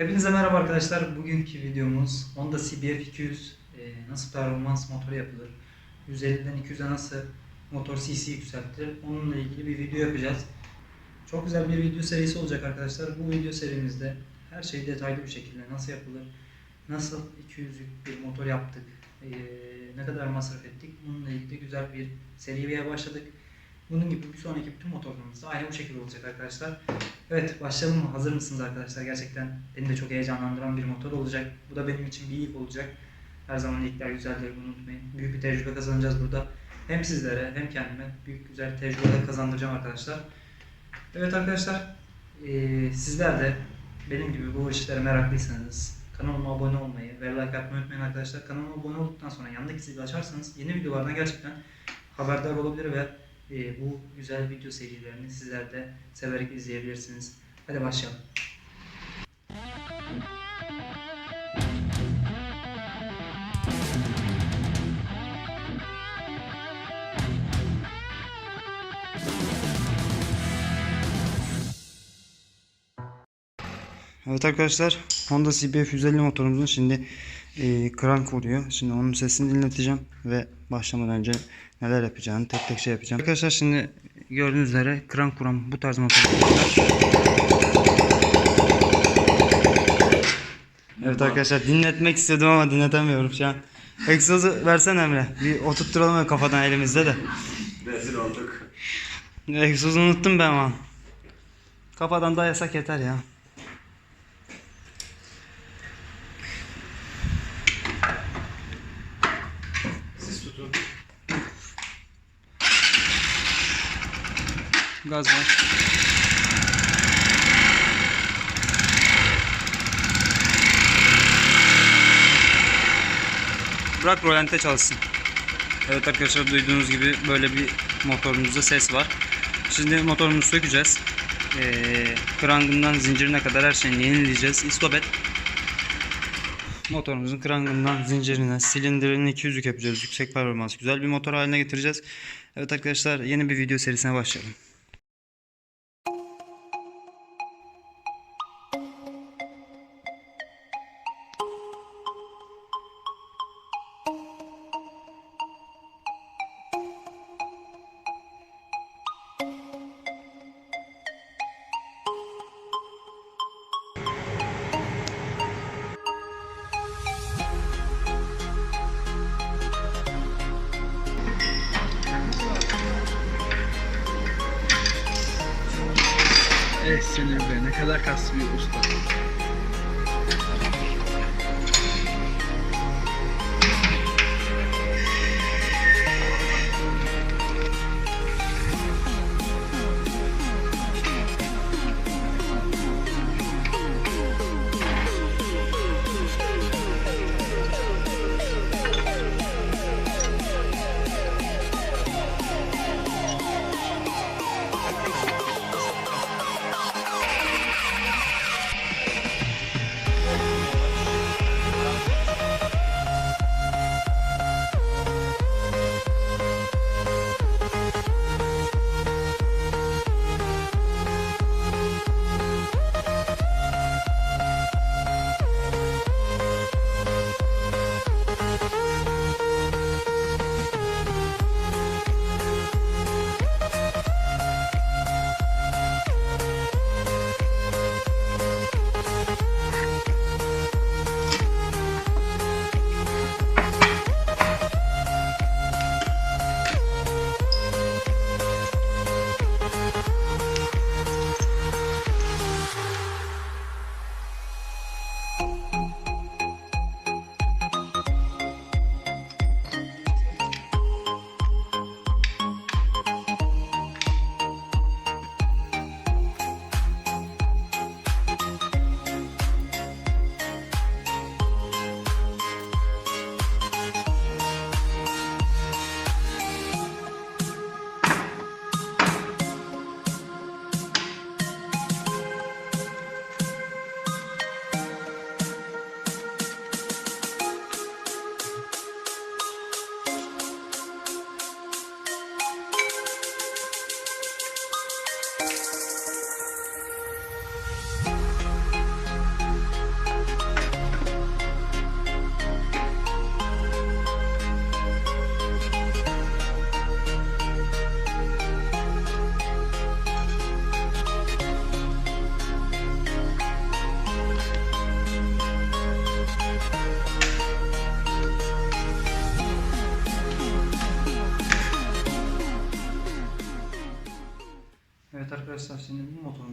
Hepinize merhaba arkadaşlar. Bugünkü videomuz Honda CBF 200 e, nasıl performans motoru yapılır? 150'den 200'e nasıl motor CC yükseltilir? Onunla ilgili bir video yapacağız. Çok güzel bir video serisi olacak arkadaşlar. Bu video serimizde her şey detaylı bir şekilde nasıl yapılır? Nasıl 200'lük bir motor yaptık? e, ne kadar masraf ettik? Bununla ilgili güzel bir seriye başladık. Bunun gibi bir sonraki bütün motorlarımız da aynı bu şekilde olacak arkadaşlar. Evet başlayalım mı? Hazır mısınız arkadaşlar? Gerçekten beni de çok heyecanlandıran bir motor olacak. Bu da benim için bir ilk olacak. Her zaman ilkler güzeldir bunu unutmayın. Büyük bir tecrübe kazanacağız burada. Hem sizlere hem kendime büyük güzel tecrübeler kazandıracağım arkadaşlar. Evet arkadaşlar eee, sizler de benim gibi bu işlere meraklıysanız kanalıma abone olmayı ve like atmayı unutmayın arkadaşlar. Kanalıma abone olduktan sonra yanındaki zili açarsanız yeni videolardan gerçekten haberdar olabilir ve e, bu güzel video serilerini sizler de severek izleyebilirsiniz. Hadi başlayalım. Evet arkadaşlar Honda CBF 150 motorumuzun şimdi e, crank vuruyor. Şimdi onun sesini dinleteceğim ve başlamadan önce neler yapacağını tek tek şey yapacağım. Arkadaşlar şimdi gördüğünüz üzere crank vuran bu tarz motorlar. Evet arkadaşlar dinletmek istiyordum ama dinletemiyorum şu an. Egzozu versen Emre. Bir oturtturalım ya kafadan elimizde de. Rezil olduk. Egzozu unuttum ben ama. Kafadan dayasak yeter ya. Gaz var. Bırak rolante çalışsın. Evet arkadaşlar duyduğunuz gibi böyle bir motorumuzda ses var. Şimdi motorumuzu sökeceğiz. Ee, krangından zincirine kadar her şeyini yenileyeceğiz. İstopet. Motorumuzun krangından zincirine, silindirini 200'lük yapacağız. Yüksek performans. Güzel bir motor haline getireceğiz. Evet arkadaşlar yeni bir video serisine başlayalım. Be ne kadar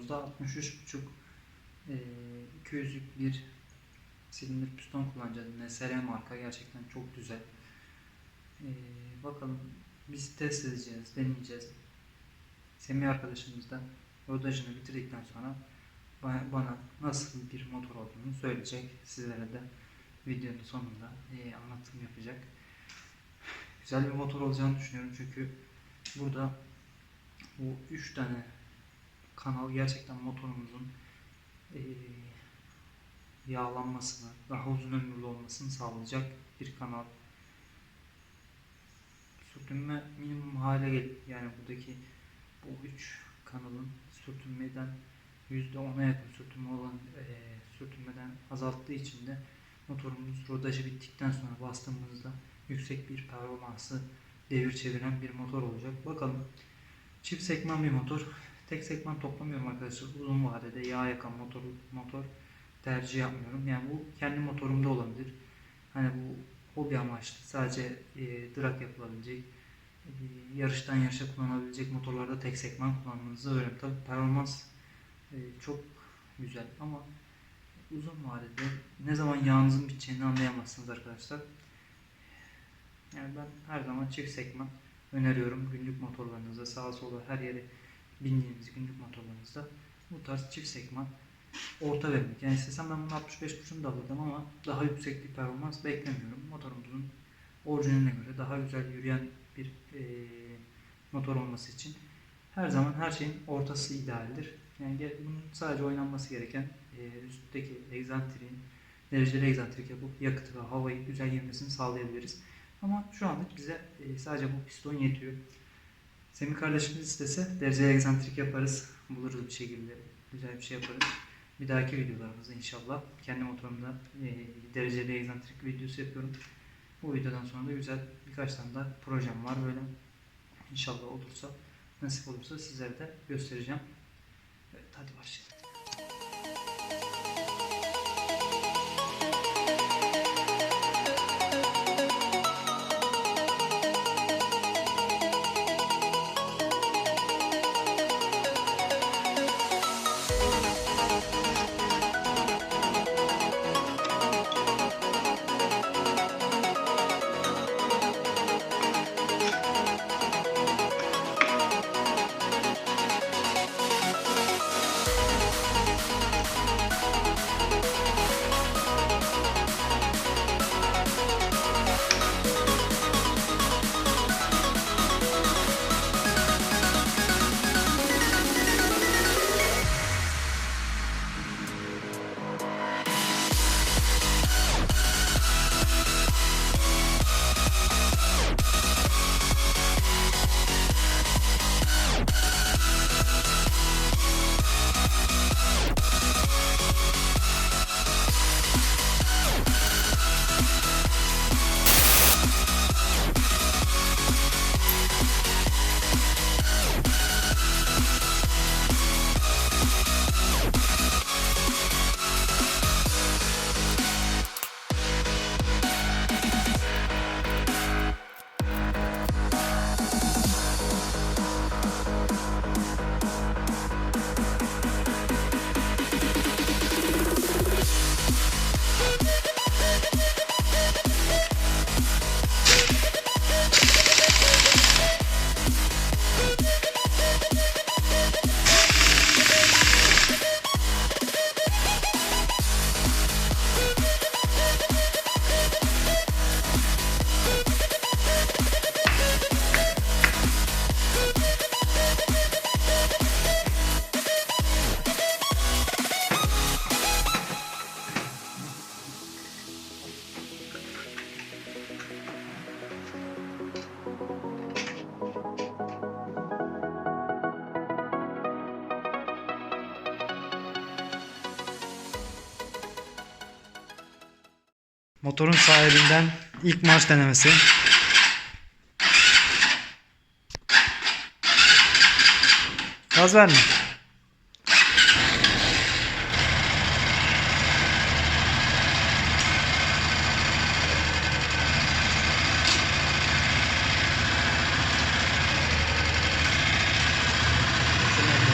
motorumuzda 63.5 e, 200'lük bir silindir piston kullanacağız. NSR marka gerçekten çok güzel. E, bakalım biz test edeceğiz, deneyeceğiz. Semih arkadaşımız da rodajını bitirdikten sonra ba- bana nasıl bir motor olduğunu söyleyecek. Sizlere de videonun sonunda e, anlatım yapacak. Güzel bir motor olacağını düşünüyorum çünkü burada bu üç tane kanal gerçekten motorumuzun eee, yağlanmasını, daha uzun ömürlü olmasını sağlayacak bir kanal. Sürtünme minimum hale geldi. Yani buradaki bu üç kanalın sürtünmeden %10'a yakın sürtünme olan eee, sürtünmeden azalttığı için de motorumuz rodajı bittikten sonra bastığımızda yüksek bir performansı devir çeviren bir motor olacak. Bakalım Çift sekman bir motor. Tek sekman toplamıyorum arkadaşlar. Uzun vadede yağ yakan motor motor tercih yapmıyorum. Yani bu kendi motorumda olabilir. Hani bu hobi amaçlı sadece e, drag yapılabilecek e, yarıştan yarışa kullanılabilecek motorlarda tek sekman kullanmanızı öneririm. Tabi performans e, çok güzel ama uzun vadede ne zaman yağınızın biteceğini anlayamazsınız arkadaşlar. Yani ben her zaman çift sekman öneriyorum günlük motorlarınızda sağa sola her yere bindiğiniz günlük motorlarınızda bu tarz çift sekman orta vermek. Yani istesem ben bunu 65.5'unu da alırdım ama daha yüksek bir performans beklemiyorum. Motorumuzun orijinaline göre daha güzel yürüyen bir eee, motor olması için her zaman her şeyin ortası idealdir. Yani bunun sadece oynanması gereken eee, üstteki egzantriğin dereceli egzantrik yapıp yakıtı ve havayı güzel girmesini sağlayabiliriz. Ama şu anlık bize e, sadece bu piston yetiyor. Semih kardeşimiz istese dereceli egzantrik yaparız. Buluruz bir şekilde. Güzel bir şey yaparız. Bir dahaki videolarımızda inşallah kendi motorumda e, dereceli egzantrik videosu yapıyorum. Bu videodan sonra da güzel birkaç tane daha projem var böyle. İnşallah olursa, nasip olursa sizlere de göstereceğim. Evet, hadi başlayalım. Motorun sahibinden ilk marş denemesi. Gaz verme.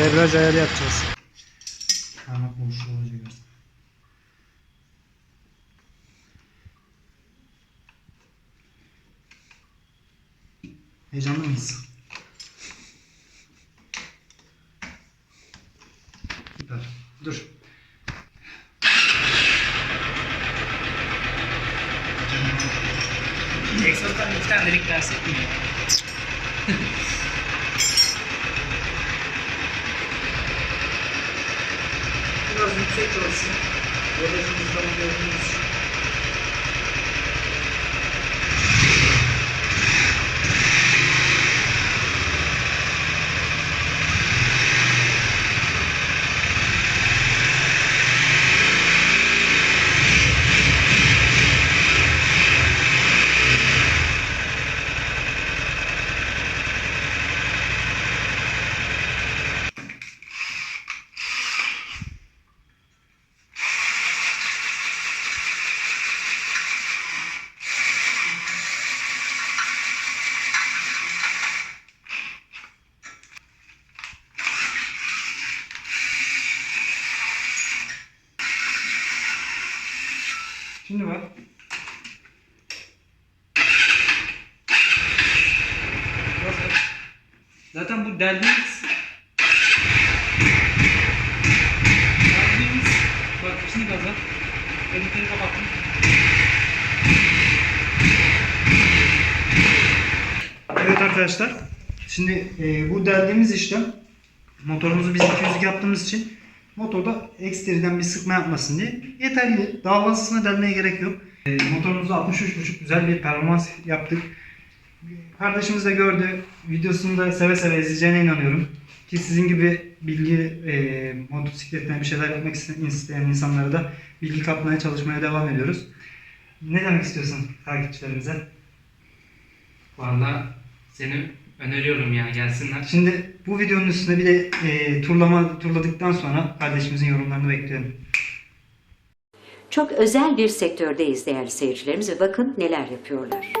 debriyaj ayarı yapacağız. Parmak boşluğu olacak. Heyecanlı mıyız? Süper. Dur. Egzozdan tane delik versek mi? Biraz yüksek olsun. Rodajımızdan gördüğünüz için. Şimdi bak. Zaten bu deldiğimiz deldiğimiz bak şimdi gaza editleri kapattım. Evet arkadaşlar. Şimdi e, bu deldiğimiz işlem motorumuzu biz 200 yaptığımız için motorda ekstriden bir sıkma yapmasın diye yeterli. Daha fazlasına delmeye gerek yok. E, motorumuzda 63.5 güzel bir performans yaptık. Kardeşimiz de gördü. Videosunu da seve seve izleyeceğine inanıyorum. Ki sizin gibi bilgi e, motosikletten bir şeyler yapmak isteyen insanlara da bilgi katmaya çalışmaya devam ediyoruz. Ne demek istiyorsun takipçilerimize? Valla seni öneriyorum ya gelsinler. Şimdi bu videonun üstüne bir de e, turlama turladıktan sonra kardeşimizin yorumlarını bekliyorum. Çok özel bir sektördeyiz değerli seyircilerimiz ve bakın neler yapıyorlar.